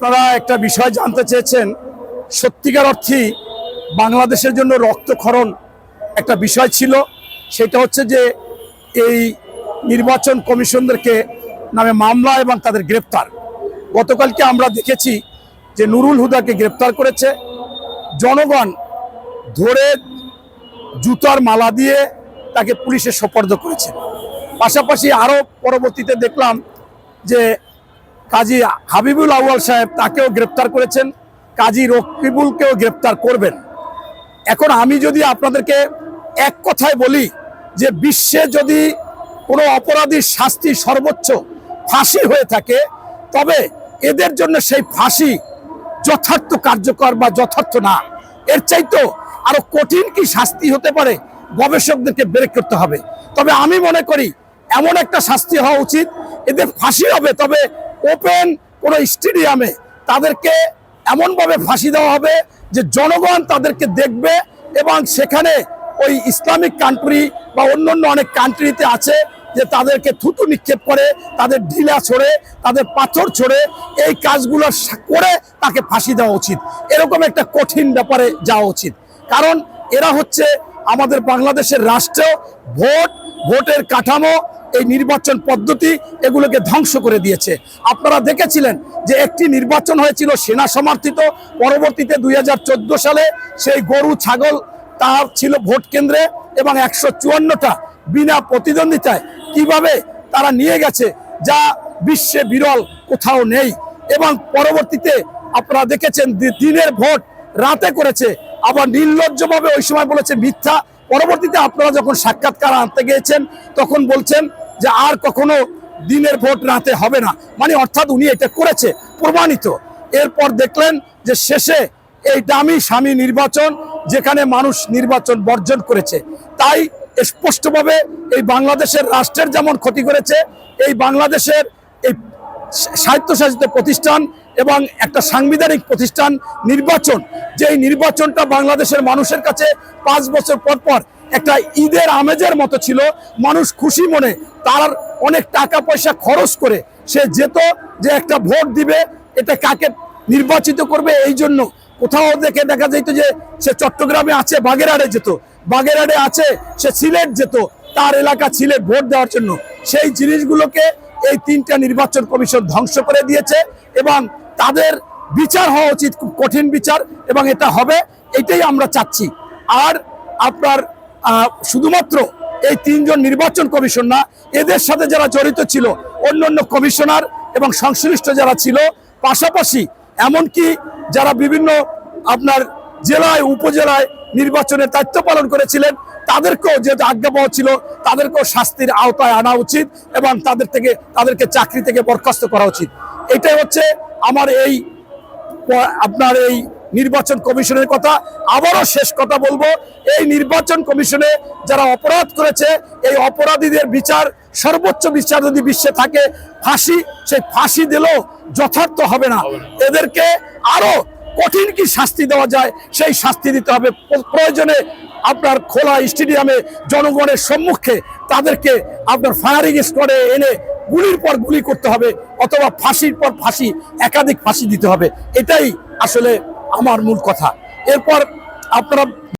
আপনারা একটা বিষয় জানতে চেয়েছেন, সত্যিকার অর্থেই বাংলাদেশের জন্য রক্তক্ষরণ একটা বিষয় ছিল। সেটা হচ্ছে যে এই নির্বাচন কমিশনদেরকে নামে মামলা এবং তাদের গ্রেপ্তার। গতকালকে আমরা দেখেছি যে নুরুল হুদাকে গ্রেপ্তার করেছে। জনগণ ধরে জুতার মালা দিয়ে তাকে পুলিশে সোপর্দ করেছে। পাশাপাশি আরও পরবর্তীতে দেখলাম যে কাজী হাবিবুল আউয়াল সাহেব তাকেও গ্রেপ্তার করেছেন, কাজী রকিবুলকেও গ্রেপ্তার করবেন। এখন আমি যদি আপনাদেরকে এক কথায় বলি যে বিশ্বে যদি কোনো অপরাধীর শাস্তি সর্বোচ্চ ফাঁসি হয়ে থাকে, তবে এদের জন্য সেই ফাঁসি যথার্থ কার্যকর বা যথার্থ না। এর চাইতো আরও কঠিন কি শাস্তি হতে পারে গবেষকদেরকে বের করতে হবে। তবে আমি মনে করি এমন একটা শাস্তি হওয়া উচিত। এদের ফাঁসি হবে, তবে ওপেন কোনো স্টেডিয়ামে তাদেরকে এমনভাবে ফাঁসি দেওয়া হবে যে জনগণ তাদেরকে দেখবে এবং সেখানে ওই ইসলামিক কান্ট্রি বা অন্যান্য অনেক কান্ট্রিতে আছে যে তাদেরকে থুতু নিক্ষেপ করে, তাদের ঢিলা ছড়ে, তাদের পাথর ছড়ে, এই কাজগুলো করে তাকে ফাঁসি দেওয়া উচিত। এরকম একটা কঠিন ব্যাপারে যাওয়া উচিত। কারণ এরা হচ্ছে আমাদের বাংলাদেশের রাষ্ট্র, ভোট, ভোটের কাঠামো এই নির্বাচন পদ্ধতি এগুলোকে ধ্বংস করে দিয়েছে। আপনারা দেখেছিলেন যে একটি নির্বাচন হয়েছিল সেনা সমর্থিত, পরবর্তীতে দুই হাজার চোদ্দ সালে সেই গরু, ছাগল তার ছিল ভোট কেন্দ্রে এবং একশো চুয়ান্নটা বিনা প্রতিদ্বন্দ্বিতায় কীভাবে তারা নিয়ে গেছে যা বিশ্বে বিরল, কোথাও নেই। এবং পরবর্তীতে আপনারা দেখেছেন দিনের ভোট রাতে করেছে, আবার নির্লজ্জভাবে ওই সময় বলেছে মিথ্যা। পরবর্তীতে আপনারা যখন সাক্ষাৎকার আনতে গিয়েছেন, তখন বলছেন যে আর কখনো দিনের ভোট রাতে হবে না। মানে অর্থাৎ উনি এটা করেছে, প্রমাণিত। এরপর দেখলেন যে শেষে এই দামি স্বামী নির্বাচন, যেখানে মানুষ নির্বাচন বর্জন করেছে। তাই স্পষ্টভাবে এই বাংলাদেশের রাষ্ট্রের যেমন ক্ষতি করেছে, এই বাংলাদেশের এই স্বায়ত্তশাসিত প্রতিষ্ঠান এবং একটা সাংবিধানিক প্রতিষ্ঠান নির্বাচন, যেই নির্বাচনটা বাংলাদেশের মানুষের কাছে পাঁচ বছর পর পর একটা ঈদের আমেজের মতো ছিল। মানুষ খুশি মনে তার অনেক টাকা পয়সা খরচ করে সে যেত যে একটা ভোট দিবে, এটা কাকে নির্বাচিত করবে এই জন্য। কোথাও দেখে দেখা যেত যে সে চট্টগ্রামে আছে, বাগেরহাটে যেত। বাগেরহাটে আছে, সে সিলেট যেত, তার এলাকা সিলেট ভোট দেওয়ার জন্য। সেই জিনিসগুলোকে এই তিনটা নির্বাচন কমিশন ধ্বংস করে দিয়েছে এবং তাদের বিচার হওয়া উচিত, খুব কঠিন বিচার এবং এটা হবে, এটাই আমরা চাচ্ছি। আর আপনার শুধুমাত্র এই তিনজন নির্বাচন কমিশন না, এদের সাথে যারা জড়িত ছিল অন্য অন্য কমিশনার এবং সংশ্লিষ্ট যারা ছিল, পাশাপাশি এমনকি যারা বিভিন্ন আপনার জেলায়, উপজেলায় নির্বাচনের দায়িত্ব পালন করেছিলেন, তাদেরকেও যেহেতু আজ্ঞা পাওয়া ছিল, তাদেরকেও শাস্তির আওতায় আনা উচিত এবং তাদের থেকে, তাদেরকে চাকরি থেকে বরখাস্ত করা উচিত। এটাই হচ্ছে আমার এই আপনার এই নির্বাচন কমিশনের কথা আবারও শেষ কথা বলব। এই নির্বাচন কমিশনে যারা অপরাধ করেছে এই অপরাধীদের বিচার সর্বোচ্চ বিচার যদি বিশ্বে থাকে ফাঁসি সেই ফাঁসি দিলেও যথার্থ হবে না। এদেরকে আরও কঠিন কি শাস্তি দেওয়া যায় সেই শাস্তি দিতে হবে। প্রয়োজনে আপনার খোলা স্টেডিয়ামে জনগণের সম্মুখে তাদেরকে আপনার ফায়ারিং স্কোয়াডে এনে গুলির পর গুলি করতে হবে অথবা ফাঁসির পর ফাঁসি একাধিক ফাঁসি দিতে হবে। এটাই আসলে আমার মূল কথা। এরপর আপনারা